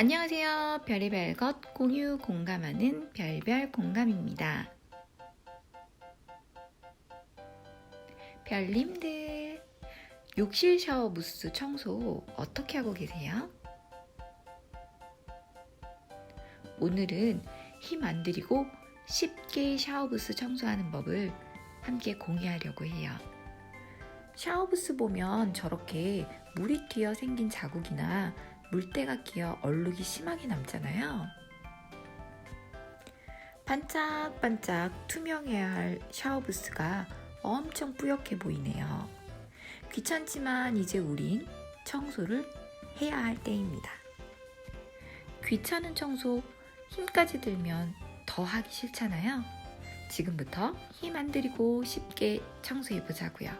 안녕하세요. 별의별 것 공유 공감하는 별별 공감입니다. 별님들, 욕실 샤워 무스 청소 어떻게 하고 계세요? 오늘은 힘 안 들이고 쉽게 샤워 부스 청소하는 법을 함께 공유하려고 해요. 샤워 부스 보면 저렇게 물이 튀어 생긴 자국이나 물때가 끼어 얼룩이 심하게 남잖아요. 반짝반짝 투명해야 할 샤워 부스가 엄청 뿌옇게 보이네요. 귀찮지만 이제 우린 청소를 해야 할 때입니다. 귀찮은 청소 힘까지 들면 더 하기 싫잖아요. 지금부터 힘 안 들이고 쉽게 청소해 보자고요.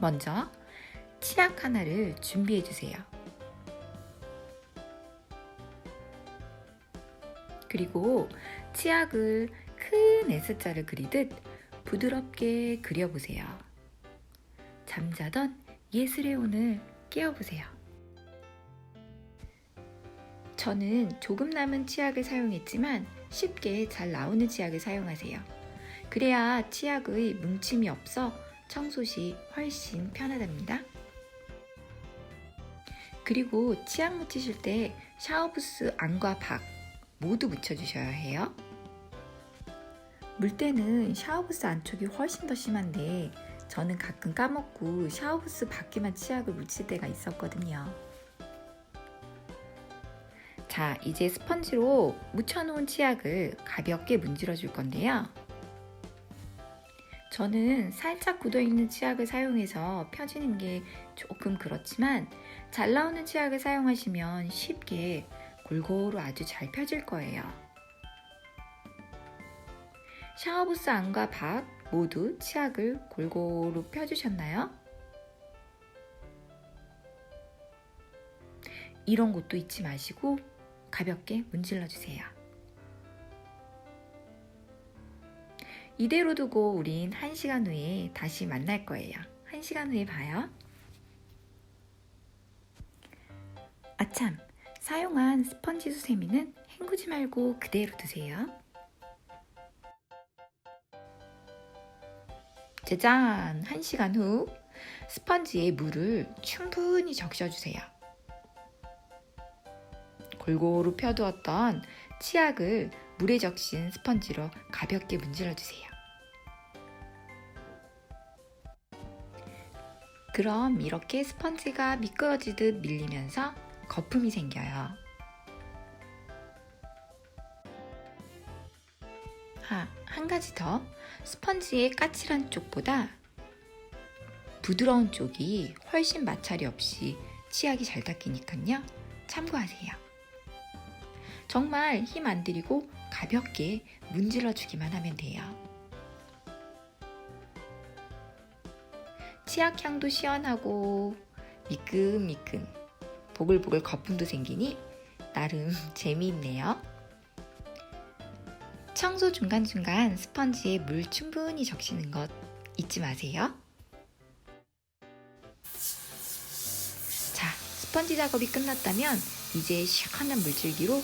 먼저 치약 하나를 준비해 주세요. 그리고 치약을 큰 S자를 그리듯 부드럽게 그려보세요. 잠자던 예술의 온을 깨워보세요. 저는 조금 남은 치약을 사용했지만 쉽게 잘 나오는 치약을 사용하세요. 그래야 치약의 뭉침이 없어 청소 시 훨씬 편하답니다. 그리고 치약 묻히실 때 샤워부스 안과 밖 모두 묻혀주셔야 해요. 물 때는 샤워부스 안쪽이 훨씬 더 심한데 저는 가끔 까먹고 샤워부스 밖에만 치약을 묻힐 때가 있었거든요. 자, 이제 스펀지로 묻혀놓은 치약을 가볍게 문질러 줄 건데요. 저는 살짝 굳어있는 치약을 사용해서 펴지는 게 조금 그렇지만 잘 나오는 치약을 사용하시면 쉽게 골고루 아주 잘 펴질 거예요. 샤워부스 안과 밖 모두 치약을 골고루 펴주셨나요? 이런 곳도 잊지 마시고 가볍게 문질러 주세요. 이대로 두고 우린 1시간 후에 다시 만날 거예요. 1시간 후에 봐요. 아참, 사용한 스펀지 수세미는 헹구지 말고 그대로 두세요. 짜잔! 1시간 후 스펀지에 물을 충분히 적셔주세요. 골고루 펴두었던 치약을 물에 적신 스펀지로 가볍게 문질러 주세요. 그럼 이렇게 스펀지가 미끄러지듯 밀리면서 거품이 생겨요. 아, 한 가지 더. 스펀지의 까칠한 쪽보다 부드러운 쪽이 훨씬 마찰이 없이 치약이 잘 닦이니까요. 참고하세요. 정말 힘 안 들이고 가볍게 문질러 주기만 하면 돼요. 치약 향도 시원하고 미끈미끈 보글보글 거품도 생기니 나름 재미있네요. 청소 중간중간 스펀지에 물 충분히 적시는 것 잊지 마세요. 자, 스펀지 작업이 끝났다면 이제 시원한 물줄기로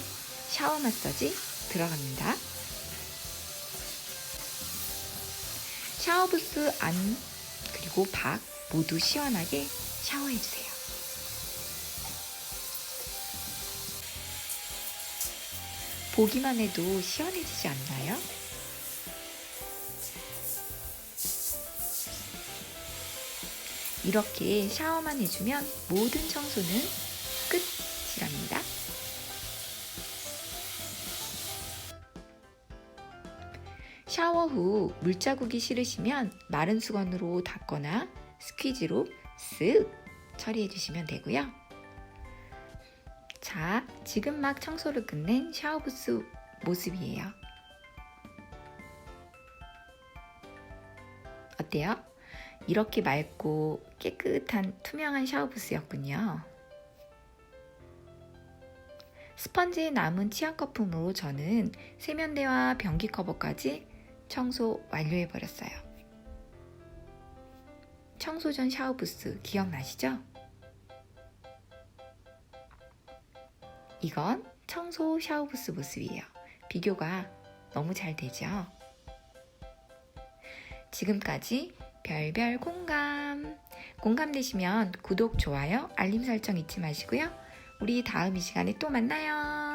샤워 마사지 들어갑니다. 샤워부스 안 그리고 밖 모두 시원하게 샤워해 주세요. 보기만 해도 시원해지지 않나요? 이렇게 샤워만 해주면 모든 청소는 샤워 후 물자국이 싫으시면 마른 수건으로 닦거나 스퀴즈로 쓱 처리해 주시면 되고요. 자, 지금 막 청소를 끝낸 샤워부스 모습이에요. 어때요? 이렇게 맑고 깨끗한 투명한 샤워부스였군요. 스펀지에 남은 치약 거품으로 저는 세면대와 변기 커버까지 청소 완료해버렸어요. 청소 전 샤워 부스 기억나시죠? 이건 청소 샤워 부스 모습이에요. 비교가 너무 잘 되죠? 지금까지 별별 공감. 공감되시면 구독, 좋아요, 알림 설정 잊지 마시고요. 우리 다음 이 시간에 또 만나요.